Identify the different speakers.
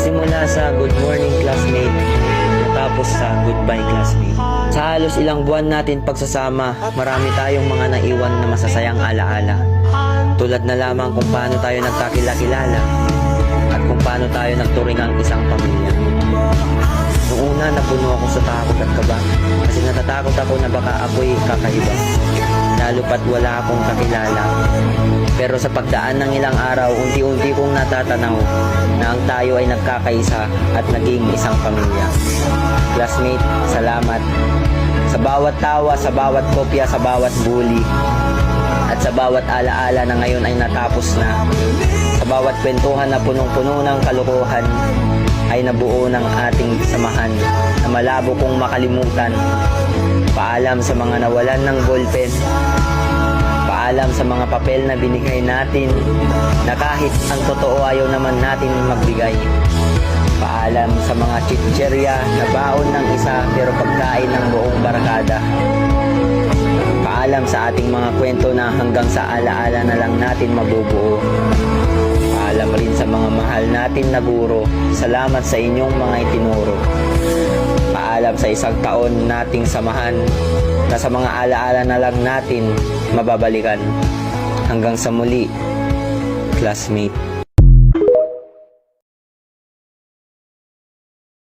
Speaker 1: Nagsimula sa good morning classmate, natapos sa goodbye classmate. Sa halos ilang buwan natin pagsasama, marami tayong mga naiwan na masasayang alaala. Tulad na lamang kung paano tayo nagkakilakilala at kung paano tayo nagturingang isang pamilya. Noong una, napuno ako sa takot at kaba kasi natatakot ako na baka ako'y kakaiba. Lalo pat wala akong kakilala. Pero sa pagdaan ng ilang araw, unti-unti kong natatanaw na ang tayo ay nagkakaisa at naging isang pamilya. Classmate, salamat. Sa bawat tawa, sa bawat kopya, sa bawat bully, at sa bawat alaala na ngayon ay natapos na. Sa bawat kwentuhan na punong-puno ng kalokohan, ay nabuo ng ating samahan na malabo kong makalimutan. Paalam sa mga nawalan ng ballpen. Paalam sa mga papel na binigay natin na kahit ang totoo ayaw naman natin magbigay. Paalam sa mga chicherya na baon ng isa pero pagkain ng buong barkada. Paalam sa ating mga kwento na hanggang sa alaala na lang natin mabubuo. Paalam rin sa mga mahal natin na guro. Salamat sa inyong mga itinuro. Paalam sa isang taon nating samahan na sa mga alaala na lang natin mababalikan. Hanggang sa muli, classmate.